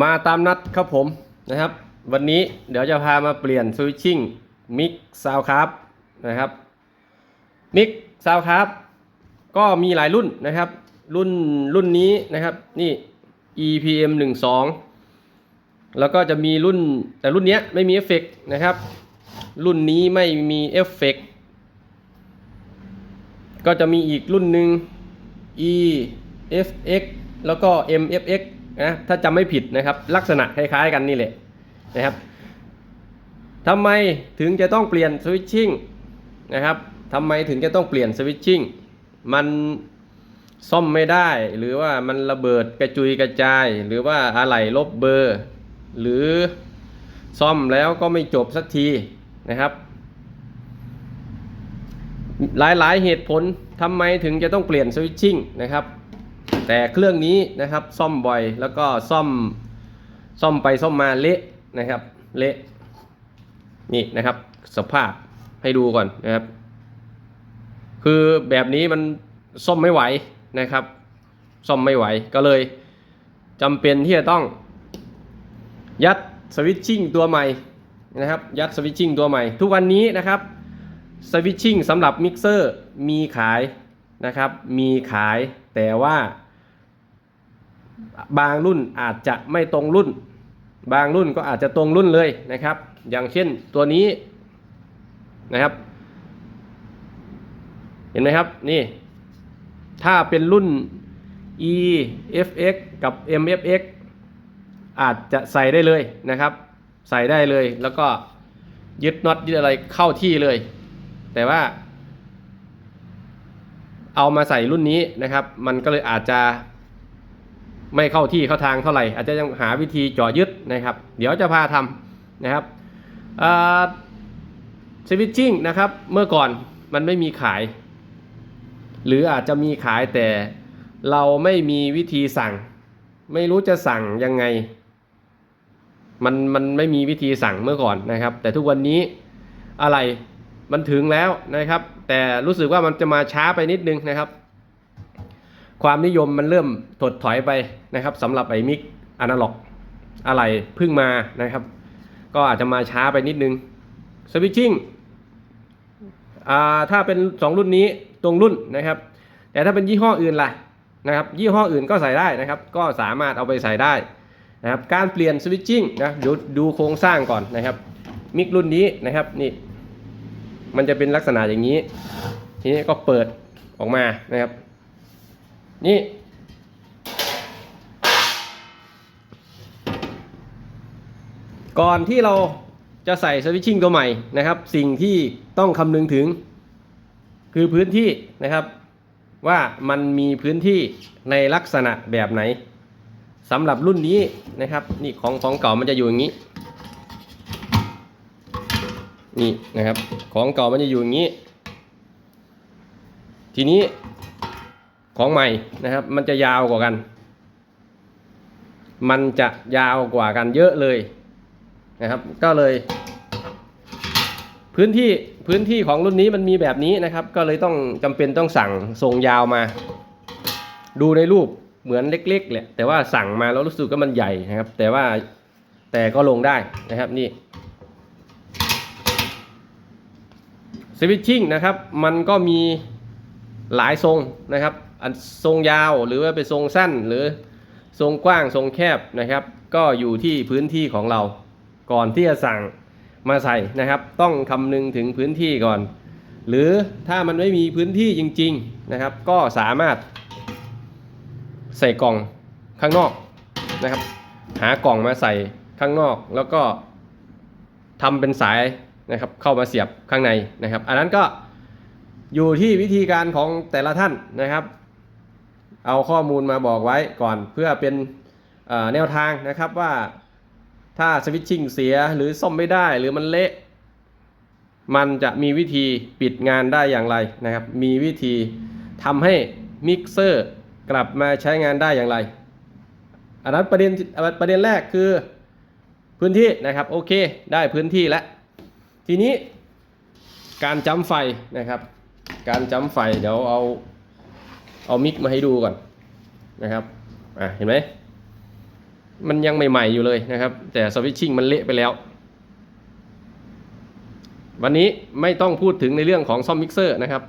มาตามนัดครับผมนะครับ วันนี้เดี๋ยวจะพามาเปลี่ยนสวิตชิ่งมิกซาวครับนะครับมิกซาวครับก็มีหลายรุ่นนะครับ รุ่นรุ่นนี้นะครับนี่ EPM 12 แล้วก็จะมีรุ่นแต่รุ่นนี้ไม่มีเอฟเฟกต์นะครับ รุ่นนี้ไม่มีเอฟเฟกต์ก็จะมีอีกรุ่นหนึ่ง EFX แล้วก็ MFX นะถ้าจำไม่ผิดนะครับ ลักษณะคล้ายๆกันนี่แหละนะครับทำไมถึงจะต้องเปลี่ยนสวิตชิ่งนะครับทำไมถึงจะต้องเปลี่ยนสวิตชิ่งมันซ่อมไม่ได้หรือว่ามันระเบิดกระจุยกระจาย หรือว่าอะไหล่ลบเบอร์ หรือซ่อมแล้วก็ไม่จบสักทีนะครับ หลายๆเหตุผลทำไมถึงจะต้องเปลี่ยนสวิตชิ่งนะครับ แต่เครื่องนี้นะครับซ่อมบ่อยแล้วก็ซ่อมซ่อมไปซ่อมมาเละนะครับ เละนี่นะครับ สภาพให้ดูก่อนนะครับ คือแบบนี้มันซ่อมไม่ไหวนะครับ ซ่อมไม่ไหวก็เลยจำเป็นที่จะต้อง ยัดสวิตชิ่งตัวใหม่นะครับ ยัดสวิตชิ่งตัวใหม่ ทุกวันนี้นะครับสวิตชิ่งสำหรับมิกเซอร์มีขายนะครับ มีขายแต่ว่า บางรุ่นอาจจะไม่ตรงรุ่น บางรุ่นก็อาจจะตรงรุ่นเลยนะครับ อย่างเช่นตัวนี้นะครับ เห็นไหมครับนี่ ถ้าเป็นรุ่น EFX กับ MFX อาจจะใส่ได้เลยนะครับ ใส่ได้เลยแล้วก็ยึดน็อตยึดอะไรเข้าที่เลย แต่ว่า เอามาใส่รุ่นนี้นะครับ มันก็เลยอาจจะ ไม่เข้าที่เข้าทางเท่าไหร่ อาจจะยังหาวิธีจาะยึดนะครับ เดี๋ยวจะพาทำนะครับสวิตชิ่งนะครับเมื่อก่อนมันไม่มีขาย หรืออาจจะมีขายแต่เราไม่มีวิธีสั่ง ไม่รู้จะสั่งยังไง มันมันไม่มีวิธีสั่งเมื่อก่อนนะครับ แต่ทุกวันนี้อะไรมันถึงแล้วนะครับ แต่รู้สึกว่ามันจะมาช้าไปนิดนึงนะครับ ความนิยมมันเริ่มถดถอยไปนะครับสำหรับไอ้มิกอนาล็อกอะไรเพิ่งมานะครับ ก็อาจจะมาช้าไปนิดนึงสวิตชิ่งถ้าเป็น 2 รุ่นนี้ตรงรุ่นนะครับ แต่ถ้าเป็นยี่ห้ออื่นล่ะนะครับยี่ห้ออื่นก็ใส่ได้นะครับ ก็สามารถเอาไปใส่ได้นะครับการเปลี่ยนสวิตชิ่งนะเดี๋ยวดูโครงสร้างก่อนนะครับ มิกรุ่นนี้นะครับนี่มันจะเป็นลักษณะอย่างนี้ ทีนี้ก็เปิดออกมานะครับ นี่ก่อนที่เราจะใส่สวิตชิ่งตัวใหม่นะครับ สิ่งที่ต้องคำนึงถึง คือพื้นที่นะครับ ว่ามันมีพื้นที่ในลักษณะแบบไหนสำหรับรุ่นนี้นะครับ นี่ของของเก่ามันจะอยู่อย่างนี้ นี่นะครับ ของเก่ามันจะอยู่อย่างนี้ ทีนี้ ของใหม่นะครับ มันจะยาวกว่ากัน มันจะยาวกว่ากันเยอะเลยนะครับ ก็เลย พื้นที่พื้นที่ของรุ่นนี้มันมีแบบนี้นะครับ ก็เลยต้องจำเป็นต้องสั่งทรงยาวมา ดูในรูปเหมือนเล็กๆแหละแต่ว่าสั่งมาแล้วรู้สึกว่ามันใหญ่นะครับ แต่ว่าแต่ก็ลงได้นะครับนี่สวิตชิ่งนะครับ มันก็มีหลายทรงนะครับ อันทรงยาวหรือว่าเป็นทรงสั้นหรือทรงกว้างทรงแคบนะครับ ก็อยู่ที่พื้นที่ของเรา ก่อนที่จะสั่งมาใส่นะครับ ต้องคำนึงถึงพื้นที่ก่อน หรือถ้ามันไม่มีพื้นที่จริง ๆนะครับ ก็สามารถใส่กล่องข้างนอกนะครับ หากล่องมาใส่ข้างนอกแล้วก็ทำเป็นสายนะครับ เข้ามาเสียบข้างในนะครับ อันนั้นก็อยู่ที่วิธีการของแต่ละท่านนะครับ เอาข้อมูลมาบอกไว้ก่อนเพื่อเป็นแนวทางนะครับว่าถ้าสวิตชิ่งเสียหรือซ่อมไม่ได้หรือมันเละ มันจะมีวิธีปิดงานได้อย่างไรนะครับ มีวิธีทำให้มิกเซอร์กลับมาใช้งานได้อย่างไรอันนั้นประเด็นประเด็นแรกคือพื้นที่นะครับโอเคได้พื้นที่แล้วทีนี้การจำไฟนะครับ การจำไฟเดี๋ยวเอา เอามิกมาให้ดูก่อนนะครับอะเห็นไหมมันยังใหม่ๆอยู่เลยนะครับ แต่สวิตชิ่งมันเละไปแล้ว วันนี้ไม่ต้องพูดถึงในเรื่องของซ่อมมิกเซอร์นะครับ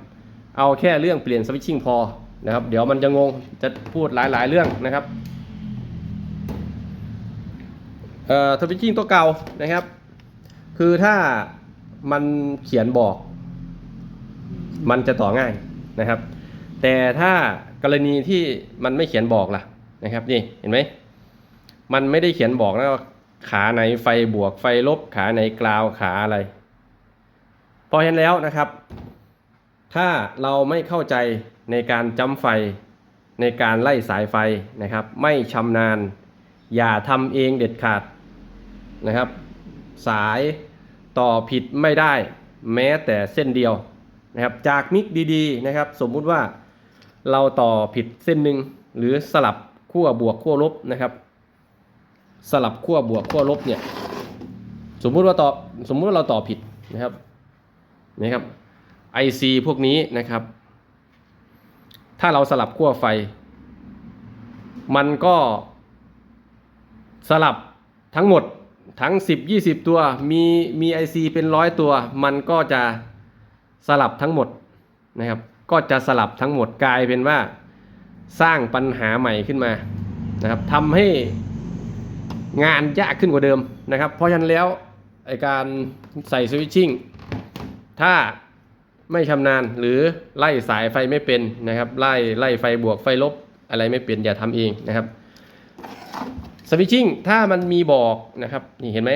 เอาแค่เรื่องเปลี่ยนสวิตชิ่งพอนะครับ เดี๋ยวมันจะงงจะพูดหลายๆเรื่องนะครับเอ่อสวิตชิ่งตัวเก่านะครับ คือถ้ามันเขียนบอก มันจะต่อง่ายนะครับ แต่ถ้ากรณีที่มันไม่เขียนบอกล่ะนะครับนี่เห็นไหมมันไม่ได้เขียนบอกนะว่าขาไหนไฟบวกไฟลบขาไหนกราวขาอะไรพอเห็นแล้วนะครับ ถ้าเราไม่เข้าใจในการจำไฟในการไล่สายไฟนะครับ ไม่ชำนาญ อย่าทำเองเด็ดขาดนะครับ สายต่อผิดไม่ได้ แม้แต่เส้นเดียวนะครับ จากมิกดีๆนะครับ สมมุติว่า เราต่อผิดเส้นหนึ่งหรือสลับขั้วบวกขั้วลบนะครับ สลับขั้วบวกขั้วลบเนี่ยสมมุติว่าต่อสมมุติว่าเราต่อผิดนะครับนี่ครับ IC พวกนี้นะครับ ถ้าเราสลับขั้วไฟ มันก็สลับทั้งหมดทั้ง 10 20 ตัวมีมี IC เป็นร้อยตัว มันก็จะสลับทั้งหมดนะครับ ก็จะสลับทั้งหมดกลายเป็นว่าสร้างปัญหาใหม่ขึ้นมานะครับทำให้งานยากขึ้นกว่าเดิมนะครับ เพราะฉะนั้นแล้วไอการใส่สวิตชิ่งถ้าไม่ชำนาญหรือไล่สายไฟไม่เป็นนะครับไล่ไล่ไฟบวกไฟลบอะไรไม่เป็นอย่าทำเองนะครับสวิตชิ่งถ้ามันมีบอกนะครับนี่เห็นไหม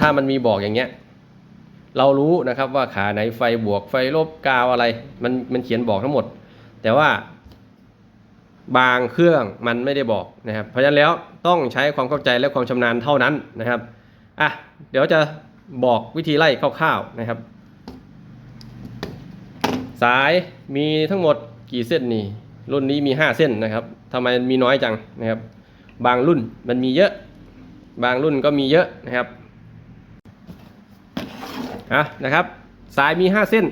ถ้ามันมีบอกอย่างเงี้ย เรารู้นะครับว่าขาไหนไฟบวกไฟลบกาวอะไร มันมันเขียนบอกทั้งหมด แต่ว่า บางเครื่องมันไม่ได้บอกนะครับ เพราะฉะนั้นแล้วต้องใช้ความเข้าใจและความชำนาญเท่านั้นนะครับอะเดี๋ยวจะบอกวิธีไล่คร่าวๆนะครับ สายมีทั้งหมดกี่เส้นนี่รุ่นนี้มี 5 เส้นนะครับทำไมมีน้อยจังนะครับ บางรุ่นมันมีเยอะ บางรุ่นก็มีเยอะนะครับะนะครับ สายมี 5 เส้น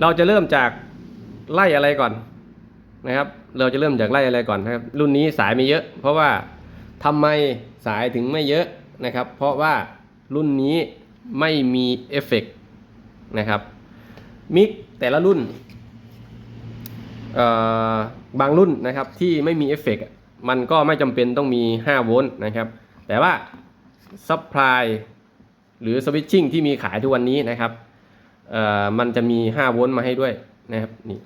เราจะเริ่มจากไล่อะไรก่อนนะครับ เราจะเริ่มจากไล่อะไรก่อนนะครับ รุ่นนี้สายไม่เยอะ เพราะว่าทำไมสายถึงไม่เยอะนะครับ เพราะว่ารุ่นนี้ไม่มีเอฟเฟกต์นะครับมิกแต่ละรุ่นบางรุ่นนะครับที่ไม่มีเอฟเฟกต์มันก็ไม่จำเป็นต้องมี 5 โวลต์นะครับ แต่ว่าซัพพลาย หรือสวิตชิ่งที่มีขายทุกวันนี้นะครับมันจะมี 5 โวลต์มาให้ด้วยนะครับนี่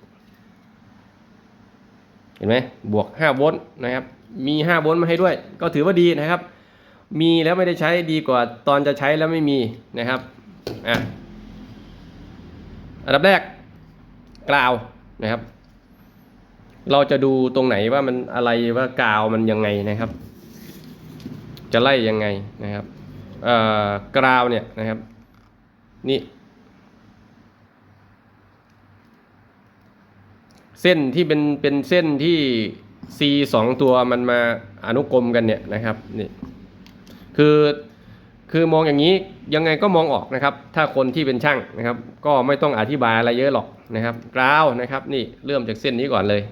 เห็นไหมบวก 5 โวลต์นะครับ มี 5 โวลต์มาให้ด้วย ก็ถือว่าดีนะครับ มีแล้วไม่ได้ใช้ดีกว่าตอนจะใช้แล้วไม่มีนะครับอะอันดับแรกกราวนะครับ เราจะดูตรงไหนว่ามันอะไรว่ากาวมันยังไงนะครับ จะไล่ยังไงนะครับ กราวเนี่ยนะครับนี่เส้นที่เป็นเป็นเส้นที่ C สองตัวมันมาอนุกรมกันเนี่ยนะครับนี่คือคือมองอย่างนี้ยังไงก็มองออกนะครับ ถ้าคนที่เป็นช่างนะครับ ก็ไม่ต้องอธิบายอะไรเยอะหรอกนะครับกราวนะครับนี่เริ่มจากเส้นนี้ก่อนเลย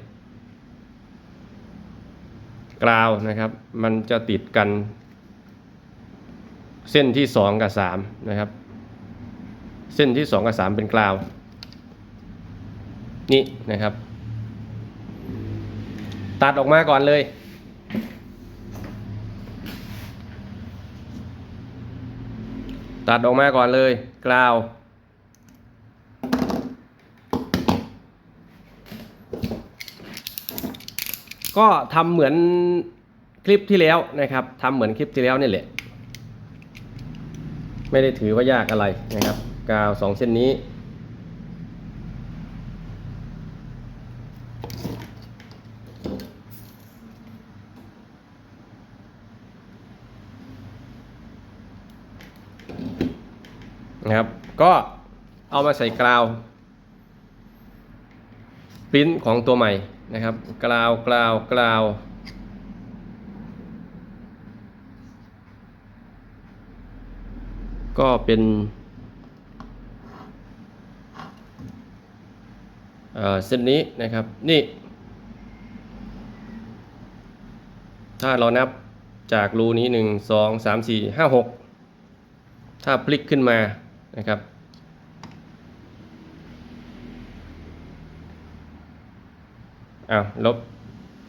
กราวนะครับ มันจะติดกัน เส้นที่สองกับสามนะครับ เส้นที่สองกับสามเป็นกราว นี่นะครับ ตัดออกมาก่อนเลย ตัดออกมาก่อนเลยกราวก็ทำเหมือนคลิปที่แล้วนะครับทำเหมือนคลิปที่แล้วนี่แหละ ไม่ได้ถือว่ายากอะไรนะครับ กาวสองเส้นนี้ นะครับ ก็เอามาใส่กราวปริ้นของตัวใหม่นะครับกราวกราวกราว ก็เป็นเส้นนี้นะครับนี่ ถ้าเรานับจากรูนี้หนึ่งสองสามสี่ห้าหกถ้าพลิกขึ้นมานะครับ อ้าวลบ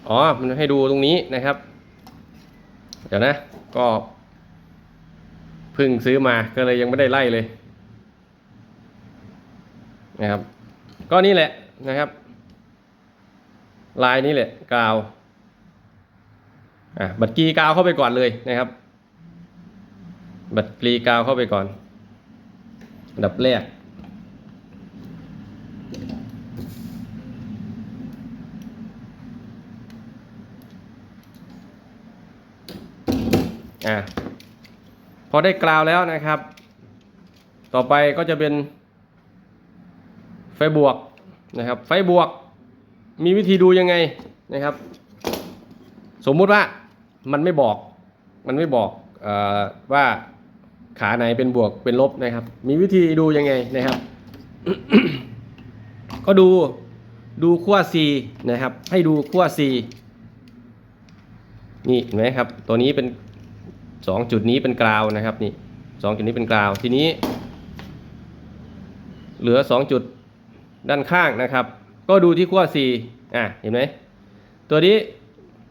อ๋อ มันให้ดูตรงนี้นะครับ เดี๋ยวนะ ก็ เพิ่งซื้อมาก็เลยยังไม่ได้ไล่เลยนะครับ ก็นี่แหละนะครับ ลายนี้แหละกาวอะบัตรกีกาวเข้าไปก่อนเลยนะครับ บัตรกรีกาวเข้าไปก่อนอันดับแรกอะ พอได้กราวแล้วนะครับ ต่อไปก็จะเป็น ไฟบวกนะครับ ไฟบวกมีวิธีดูยังไงนะครับ สมมุติว่ามันไม่บอก มันไม่บอกอว่าขาไหนเป็นบวกเป็นลบนะครับ มีวิธีดูยังไงนะครับ ก็ดูดูขั้ว C นะครับ ให้ดูขั้ว C นี่เห็นไหมครับ ตัวนี้เป็น สองจุดนี้เป็นกราวนะครับนี่สองจุดนี้เป็นกราว ทีนี้ เหลือสองจุดด้านข้างนะครับ ก็ดูที่ขั้ว C อะเห็นไหมตัวนี้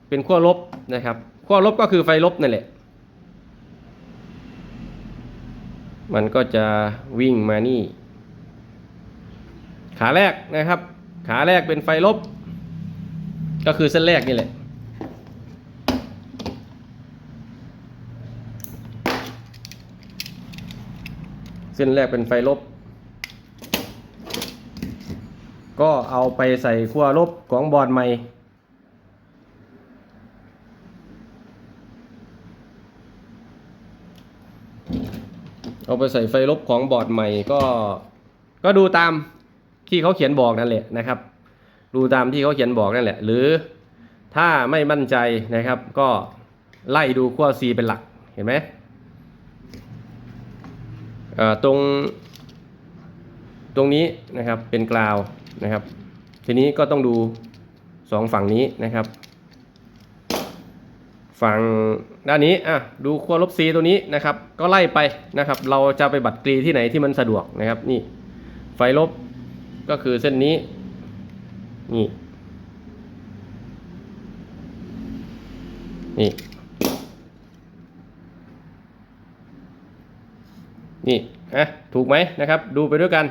เป็นขั้วลบนะครับขั้วลบก็คือไฟลบนั่นแหละ มันก็จะวิ่งมานี่ ขาแรกนะครับ ขาแรกเป็นไฟลบ ก็คือเส้นแรกนี่แหละ เส้นแรกเป็นไฟลบ ก็เอาไปใส่ขั้วลบของบอร์ดใหม่ เอาไปใส่ไฟลบของบอร์ดใหม่ก็ก็ดูตามที่เขาเขียนบอกนั่นแหละนะครับ ดูตามที่เขาเขียนบอกนั่นแหละ หรือถ้าไม่มั่นใจนะครับ ก็ไล่ดูขั้ว C เป็นหลักเห็นไหม ตรงตรงนี้นะครับเป็นกราวนะครับ ทีนี้ก็ต้องดูสองฝั่งนี้นะครับ ฝั่งด้านนี้อะดูขั้วลบ C ตัวนี้นะครับ ก็ไล่ไปนะครับ เราจะไปบัตรกรีที่ไหนที่มันสะดวกนะครับนี่ไฟลบก็คือเส้นนี้นี่นี่ นี่อะถูกไหมนะครับ ดูไปด้วยกัน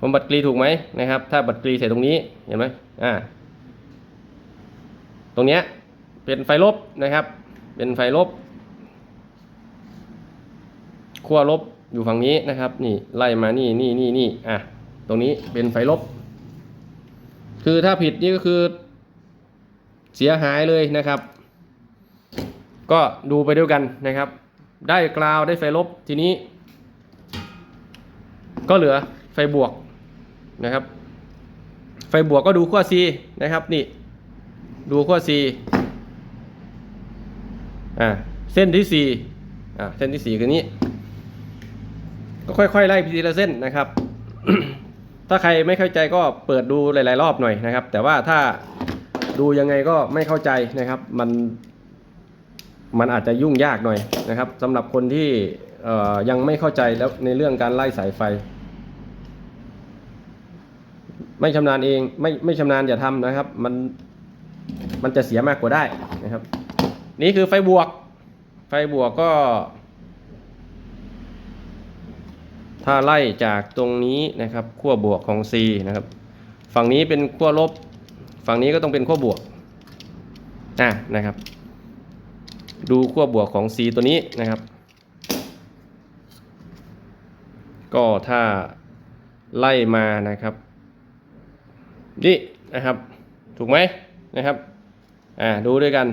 ผมบัตรกรีถูกไหมนะครับ ถ้าบัตรกรีใส่ตรงนี้เห็นไหมอ่าตรงเนี้ยเป็นไฟลบนะครับ เป็นไฟลบขั้วลบอยู่ฝั่งนี้นะครับ นี่ไล่มานี่นี่นี่นี่อะตรงนี้เป็นไฟลบ คือถ้าผิดนี่ก็คือ เสียหายเลยนะครับ ก็ดูไปด้วยกันนะครับ ได้กราวได้ไฟลบทีนี้ ก็เหลือไฟบวกนะครับ ไฟบวกก็ดูขั้ว C นะครับนี่ดูขั้ว C อ่าเส้นที่ 4 อ่าเส้นที่ 4 คือนี้ ก็ค่อยๆไล่ทีละเส้นนะครับ ถ้าใครไม่เข้าใจก็เปิดดูหลายๆรอบหน่อยนะครับ แต่ว่าถ้าดูยังไงก็ไม่เข้าใจนะครับ มัน มันอาจจะยุ่งยากหน่อยนะครับสำหรับคนที่ยังไม่เข้าใจแล้วในเรื่องการไล่สายไฟ ไม่ชำนาญเองไม่ไม่ชำนาญอย่าทำนะครับ มันมันจะเสียมากกว่าได้นะครับ นี่คือไฟบวก ไฟบวกก็ ถ้าไล่จากตรงนี้นะครับขั้วบวกของ C นะครับ ฝั่งนี้เป็นขั้วลบ ฝั่งนี้ก็ต้องเป็นขั้วบวกอะนะครับ ดูขั้วบวกของ C ตัวนี้นะครับ ก็ถ้าไล่มานะครับนี่นะครับ ถูกไหมนะครับอ่าดูด้วยกัน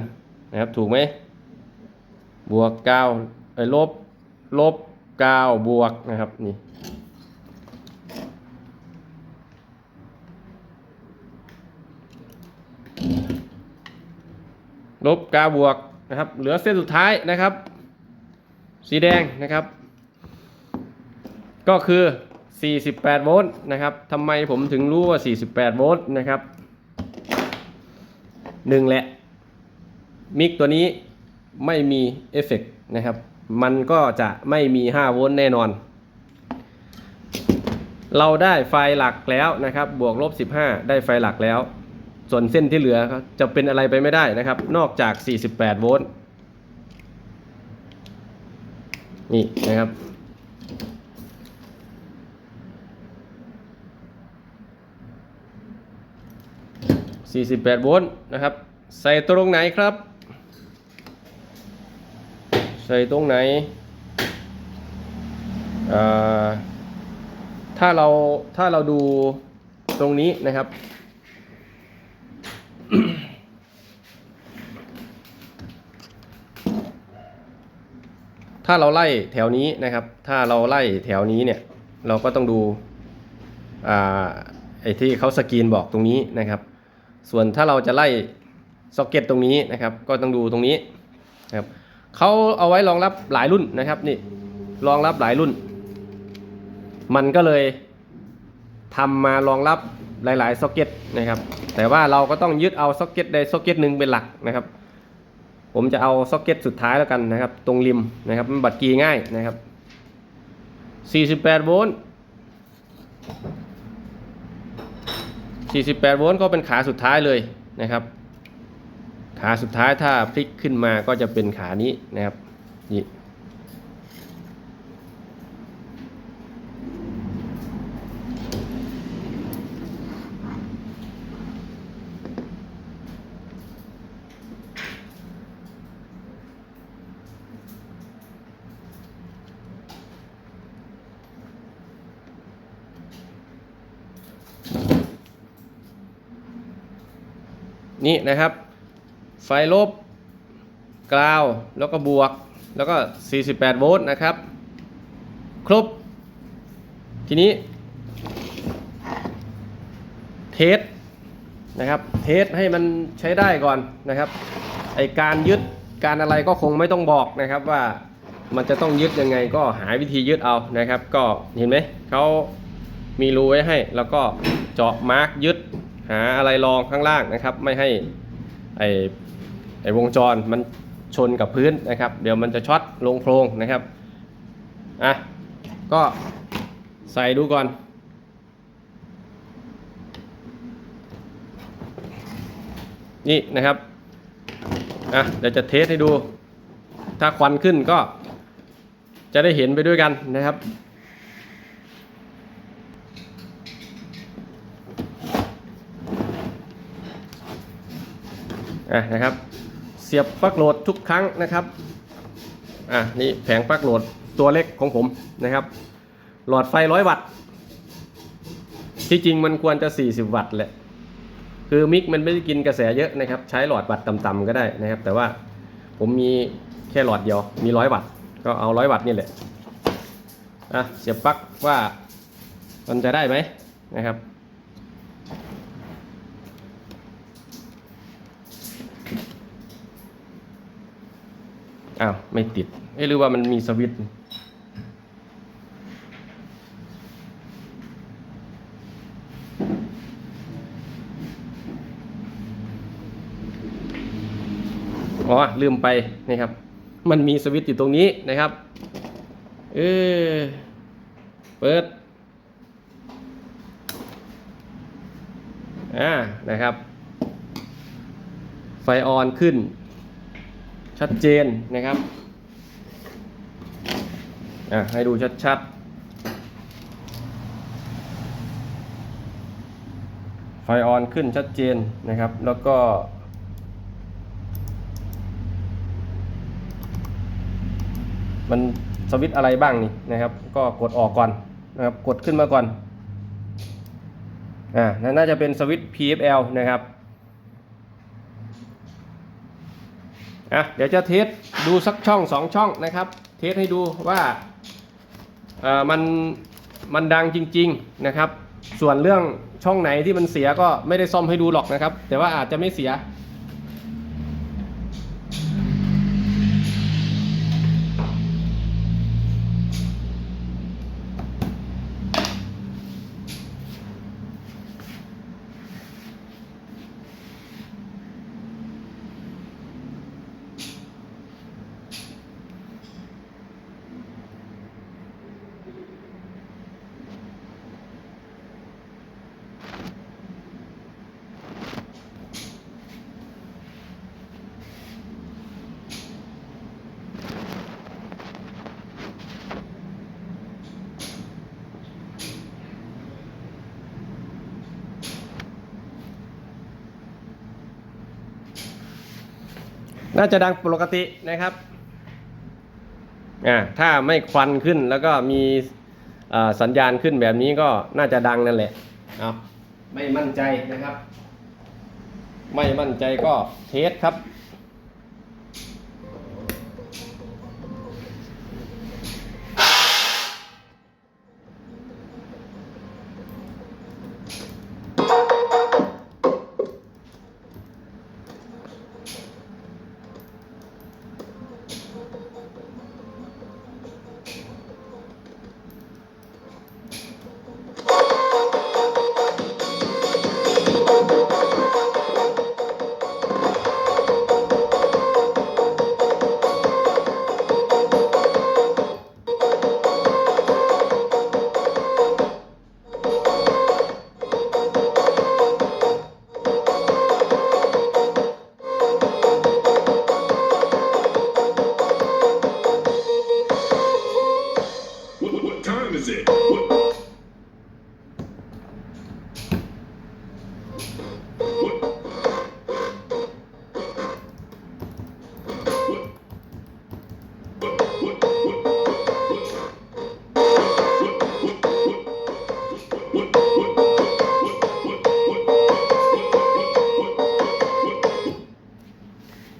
นะครับถูกไหมบวกเก้าไอ้ลบลบเก้าบวกนะครับนี่ลบกาบวก นะครับ เหลือเส้นสุดท้ายนะครับ สีแดงนะครับ ก็คือ 48 โวลต์นะครับทำไมผมถึงรู้ว่า 48 โวลต์นะครับหนึ่งแหละ มิกตัวนี้ไม่มีเอฟเฟกต์นะครับ มันก็จะไม่มี 5 โวลต์แน่นอน เราได้ไฟหลักแล้วนะครับ บวกลบ 15 ได้ไฟหลักแล้ว ส่วนเส้นที่เหลือจะเป็นอะไรไปไม่ได้นะครับ นอกจาก 48 โวลต์นี่นะครับ 48 โวลต์นะครับ ใส่ตรงไหนครับ ใส่ตรงไหน ถ้าเราถ้าเราดูตรงนี้นะครับ ถ้าเราไล่แถวนี้นะครับ ถ้าเราไล่แถวนี้เนี่ย เราก็ต้องดูอ่าไอ้ที่เขาสกรีนบอกตรงนี้นะครับ ส่วนถ้าเราจะไล่ซ็อกเก็ตตรงนี้นะครับ ก็ต้องดูตรงนี้นะครับเขาเอาไว้รองรับหลายรุ่นนะครับนี่รองรับหลายรุ่น มันก็เลยทำมารองรับหลายๆซ็อกเก็ตนะครับ แต่ว่าเราก็ต้องยึดเอาซ็อกเก็ตใดซ็อกเก็ตหนึ่งเป็นหลักนะครับ ผมจะเอาซ็อกเก็ตสุดท้ายแล้วกันนะครับ ตรงริมนะครับมันบัดกีง่ายนะครับ 48 โวลต์ 48 โวลต์ก็เป็นขาสุดท้ายเลยนะครับ ขาสุดท้ายถ้าพลิกขึ้นมาก็จะเป็นขานี้นะครับนี่ นี่นะครับ ไฟลบกราวแล้วก็บวกแล้วก็ 48 โวลต์นะครับ ครบ ทีนี้ เทสนะครับ เทสให้มันใช้ได้ก่อนนะครับ ไอการยึดการอะไรก็คงไม่ต้องบอกนะครับว่ามันจะต้องยึดยังไงก็หาวิธียึดเอานะครับ ก็เห็นไหมเขามีรูไว้ให้ แล้วก็เจาะมาร์กยึด หาอะไรรองข้างล่างนะครับ ไม่ให้ไอไอวงจรมันชนกับพื้นนะครับ เดี๋ยวมันจะช็อตลงโพรงนะครับอะก็ใส่ดูก่อน นี่นะครับอะเดี๋ยวจะเทสให้ดู ถ้าควันขึ้นก็จะได้เห็นไปด้วยกันนะครับ อะนะครับ เสียบปลั๊กโหลดทุกครั้งนะครับอะนี่แผงปลั๊กโหลดตัวเล็กของผมนะครับ หลอดไฟร้อยวัตต์ที่จริงมันควรจะ 40 วัตต์แหละคือมิกมันไม่ได้กินกระแสเยอะนะครับ ใช้หลอดวัตต์ต่ำๆก็ได้นะครับ แต่ว่าผมมีแค่หลอดเดียวมีร้อยวัตต์ก็เอาร้อยวัตต์นี่แหละอะเสียบปลั๊กว่ามันจะได้ไหมนะครับ อ้าวไม่ติด เอ๊ะหรือว่ามันมีสวิตช์อ๋อลืมไปนะครับ มันมีสวิตช์อยู่ตรงนี้นะครับ เออเปิด อ่า นะครับ ไฟออนขึ้น ชัดเจนนะครับอะให้ดูชัดๆ ไฟออนขึ้นชัดเจนนะครับ แล้วก็มันสวิตอะไรบ้างนี่นะครับ ก็กดออกก่อนนะครับ กดขึ้นมาก่อน อ่า น่าจะเป็นสวิต PFL นะครับ อะเดี๋ยวจะเทสดูสักช่องสองช่องนะครับ เทสให้ดูว่าเอ่อมันมันดังจริง ๆนะครับ ส่วนเรื่องช่องไหนที่มันเสียก็ไม่ได้ซ่อมให้ดูหรอกนะครับ แต่ว่าอาจจะไม่เสีย น่าจะดังปกตินะครับอ่าถ้าไม่ควันขึ้นแล้วก็มีสัญญาณขึ้นแบบนี้ก็น่าจะดังนั่นแหละเอาไม่มั่นใจนะครับ ไม่มั่นใจก็เทสครับ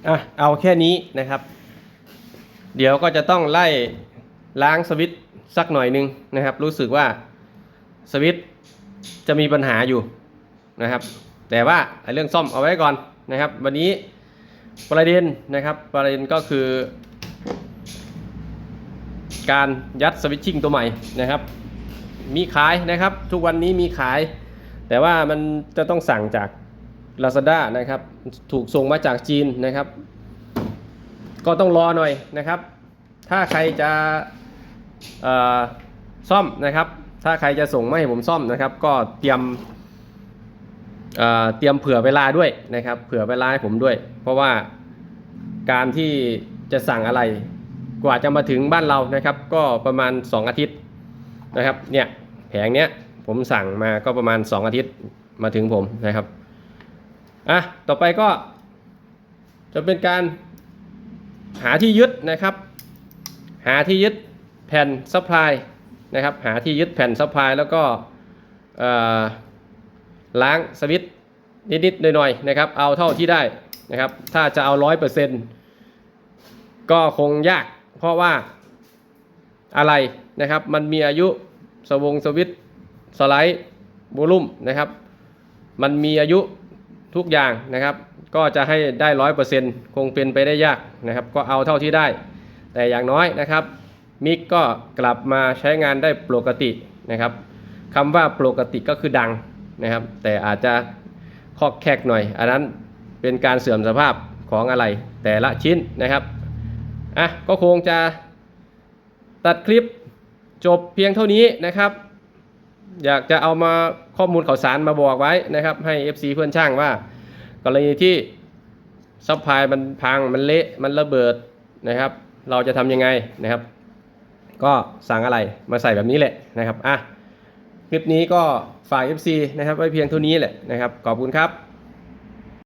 อะเอาแค่นี้นะครับ เดี๋ยวก็จะต้องไล่ล้างสวิตช์สักหน่อยหนึงนะครับ รู้สึกว่าสวิตช์จะมีปัญหาอยู่นะครับ แต่ว่าเรื่องซ่อมเอาไว้ก่อนนะครับ วันนี้ประเด็นนะครับประเด็นก็คือ การยัดสวิตชิ่งตัวใหม่นะครับ มีขายนะครับทุกวันนี้มีขาย แต่ว่ามันจะต้องสั่งจาก Lazada นะครับถูกส่งมาจากจีนนะครับ ก็ต้องรอหน่อยนะครับ ถ้าใครจะซ่อมนะครับ ถ้าใครจะส่งมาให้ผมซ่อมนะครับ ก็เตรียมเเตรียมเผื่อเวลาด้วยนะครับ เผื่อเวลาให้ผมด้วย เพราะว่าการที่จะสั่งอะไร กว่าจะมาถึงบ้านเรานะครับ ก็ประมาณ 2 อาทิตย์นะครับเนี่ยแผงเนี้ยผมสั่งมาก็ประมาณ 2 อาทิตย์มาถึงผมนะครับ อะต่อไปก็ จะเป็นการหาที่ยึดนะครับ หาที่ยึดแผ่นซัพพลายนะครับ หาที่ยึดแผ่นซัพพลายแล้วก็ล้างสวิตช์นิดๆหน่อยๆนะครับ เอาเท่าที่ได้นะครับ ถ้าจะเอาร้อยเปอร์เซ็นต์ก็คงยาก เพราะว่าอะไรนะครับ มันมีอายุสวงสวิตสไลด์โวลูมนะครับ มันมีอายุ ทุกอย่างนะครับ ก็จะให้ได้ร้อยเปอร์เซ็นต์คงเป็นไปได้ยากนะครับ ก็เอาเท่าที่ได้ แต่อย่างน้อยนะครับ มิกก็กลับมาใช้งานได้ปกตินะครับคำว่าปกติก็คือดังนะครับ แต่อาจจะคอกแคกหน่อย อันนั้นเป็นการเสื่อมสภาพของอะไรแต่ละชิ้นนะครับอะก็คงจะตัดคลิปจบเพียงเท่านี้นะครับ อยากจะเอามาข้อมูลข่าวสารมาบอกไว้นะครับ ให้ FC เพื่อนช่างว่า กรณีที่ซัพพลายมันพังมันเละมันระเบิดนะครับ เราจะทำยังไงนะครับ ก็สั่งอะไรมาใส่แบบนี้แหละนะครับอะคลิปนี้ก็ฝาก FC นะครับไว้เพียงเท่านี้แหละนะครับ ขอบคุณครับ